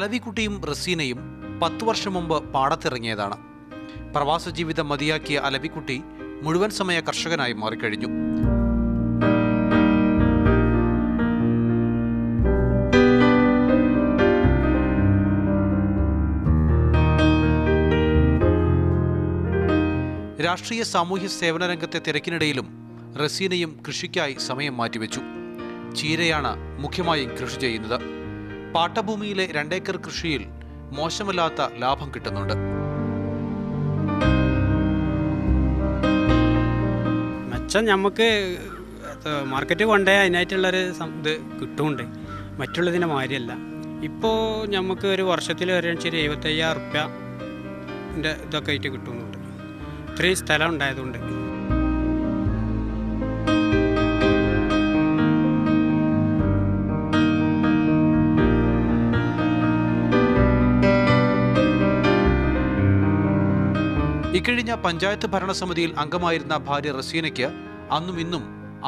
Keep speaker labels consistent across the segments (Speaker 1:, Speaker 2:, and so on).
Speaker 1: അലവിക്കുട്ടിയും റസീനയും പത്തു വർഷം മുമ്പ് പാടത്തിറങ്ങിയതാണ്. പ്രവാസ ജീവിതം മതിയാക്കിയ അലവിക്കുട്ടി മുഴുവൻ സമയ കർഷകനായി മാറിക്കഴിഞ്ഞു. രാഷ്ട്രീയ സാമൂഹ്യ സേവന രംഗത്തെ തിരക്കിനിടയിലും റസീനയും കൃഷിക്കായി സമയം മാറ്റിവെച്ചു. ചീരയാണ് മുഖ്യമായും കൃഷി ചെയ്യുന്നത്. പാട്ടഭൂമിയിലെ രണ്ടേക്കർ കൃഷിയിൽ മോശമല്ലാത്ത ലാഭം കിട്ടുന്നുണ്ട്.
Speaker 2: മെച്ചം നമുക്ക് മാർക്കറ്റ് കൊണ്ടേ അതിനായിട്ടുള്ളൊരു ഇത് കിട്ടുന്നുണ്ട് മറ്റുള്ളതിനെ മാതിരിയല്ല ഇപ്പോൾ നമുക്ക് ഒരു വർഷത്തിൽ ഒരു ശരി എഴുപത്തയ്യായിരം റുപ്യന്റെ ഇതൊക്കെ ആയിട്ട് കിട്ടുന്നുണ്ട്. ഇത്രയും സ്ഥലം ഉണ്ടായതുകൊണ്ട്.
Speaker 1: ഇക്കഴിഞ്ഞ പഞ്ചായത്ത് ഭരണസമിതിയിൽ അംഗമായിരുന്ന ഭാര്യ റസീനയ്ക്ക് അന്നും ഇന്നും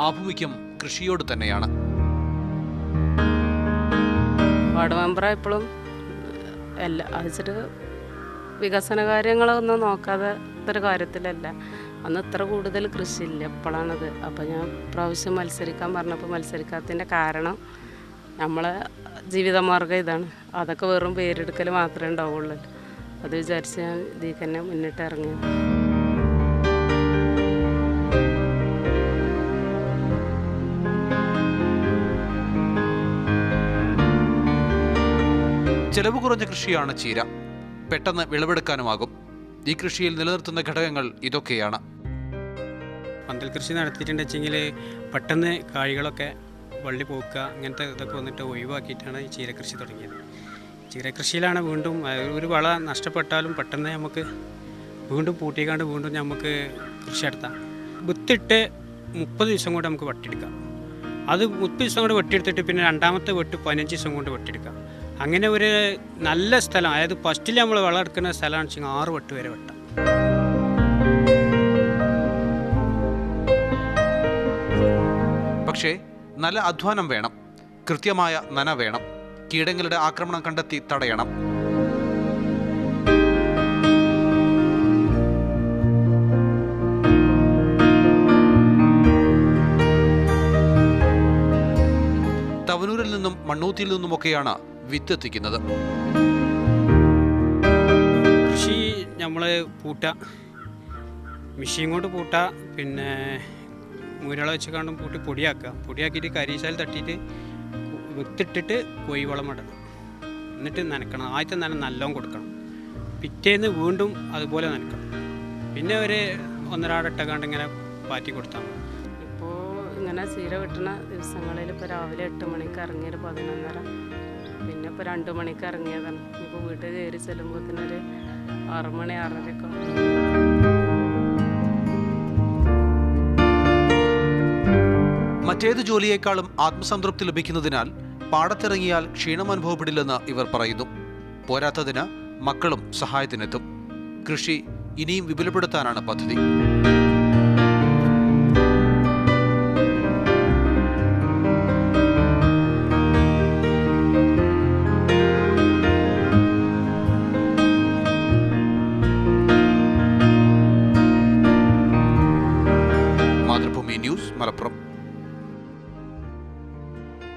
Speaker 1: ആഭിമുഖ്യം കൃഷിയോട് തന്നെയാണ്.
Speaker 3: വാർഡ് ഇപ്പോഴും എല്ലാ വെച്ചിട്ട് വികസന കാര്യങ്ങളൊന്നും നോക്കാതെ ഇത്ര കാര്യത്തിലല്ല. അന്ന് ഇത്ര കൂടുതൽ കൃഷിയില്ല എപ്പോഴാണത് അപ്പോൾ ഞാൻ പ്രാവശ്യം മത്സരിക്കാൻ പറഞ്ഞപ്പോൾ മത്സരിക്കാത്തതിന്റെ കാരണം നമ്മളെ ജീവിതമാർഗം ഇതാണ്. അതൊക്കെ വെറും പേരെടുക്കൽ മാത്രമേ ഉണ്ടാവുള്ളൂ. അത് വിചാരിച്ച് ഞാൻ ഇതിൽ തന്നെ മുന്നിട്ട് ഇറങ്ങി
Speaker 1: ചെലവ് കുറഞ്ഞ കൃഷിയാണ് ചീര. പെട്ടെന്ന് വിളവെടുക്കാനുമാകും. ഈ കൃഷിയിൽ നിലനിർത്തുന്ന ഘടകങ്ങൾ ഇതൊക്കെയാണ്.
Speaker 2: പന്തൽ കൃഷി നടത്തിയിട്ടുണ്ടെങ്കിൽ പെട്ടെന്ന് കായ്കളൊക്കെ വള്ളി പോക്കുക അങ്ങനത്തെ ഇതൊക്കെ വന്നിട്ട് ഒഴിവാക്കിയിട്ടാണ് ഈ ചീരകൃഷി തുടങ്ങിയത്. ചീരകൃഷിയിലാണ് വീണ്ടും ഒരു വള നഷ്ടപ്പെട്ടാലും പെട്ടെന്ന് നമുക്ക് വീണ്ടും പൂട്ടിക്കാണ്ട് വീണ്ടും നമുക്ക് കൃഷി നടത്താം. വിത്തിട്ട് മുപ്പത് ദിവസം കൊണ്ട് നമുക്ക് വെട്ടിയെടുക്കാം. അത് മുപ്പത് ദിവസം കൊണ്ട് വെട്ടിയെടുത്തിട്ട് പിന്നെ രണ്ടാമത്തെ വെട്ട് പതിനഞ്ച് ദിവസം കൊണ്ട് വെട്ടിയെടുക്കാം. അങ്ങനെ ഒരു നല്ല സ്ഥലം അതായത് ഫസ്റ്റിൽ നമ്മൾ വളർക്കുന്ന സ്ഥലമാണെന്ന് വെച്ചാൽ ആറ് വെട്ട് വരെ വെട്ടാം.
Speaker 1: പക്ഷേ നല്ല അധ്വാനം വേണം. കൃത്യമായ നന വേണം. കീടങ്ങളുടെ ആക്രമണം കണ്ടെത്തി തടയണം. തവനൂരിൽ നിന്നും മണ്ണൂത്തിയിൽ നിന്നുമൊക്കെയാണ് വിത്ത് എത്തിക്കുന്നത്
Speaker 2: കൃഷി നമ്മൾ പൂട്ട. മെഷീൻ കൊണ്ട് പൂട്ട പിന്നെ മുരള വെച്ച് കണ്ടും പൂട്ടി പൊടിയാക്കുക. പൊടിയാക്കിയിട്ട് കരീശാൽ തട്ടിയിട്ട് വിത്തിട്ടിട്ട് കൊയ്വളം ഇടണം. എന്നിട്ട് നനക്കണം. ആദ്യത്തെ നന നല്ലോണം കൊടുക്കണം. പിറ്റേന്ന് വീണ്ടും അതുപോലെ നനക്കണം. പിന്നെ ഒരു ഒന്നരാടട്ടക്കാണ്ട് ഇങ്ങനെ പാറ്റി കൊടുത്താൽ മതി.
Speaker 3: ഇപ്പോൾ ഇങ്ങനെ ചീര വെട്ടുന്ന ദിവസങ്ങളിൽ ഇപ്പോൾ രാവിലെ എട്ട് മണിക്ക് ഇറങ്ങിയൊരു പതിനൊന്നര പിന്നെ ഇപ്പോൾ രണ്ട് മണിക്ക് ഇറങ്ങിയതാണ്. ഇപ്പോൾ വീട്ടിൽ കയറി ചെല്ലുമ്പോൾ തന്നെ ആറ് മണി
Speaker 1: മറ്റേത് ജോലിയേക്കാളും ആത്മസംതൃപ്തി ലഭിക്കുന്നതിനാൽ പാടത്തിറങ്ങിയാൽ ക്ഷീണം അനുഭവപ്പെടില്ലെന്ന് ഇവർ പറയുന്നു. പോരാത്തതിന് മക്കളും സഹായത്തിനെത്തും. കൃഷി ഇനിയും വിപുലപ്പെടുത്താനാണ് പദ്ധതി. മാതൃഭൂമി ന്യൂസ് മലപ്പുറം.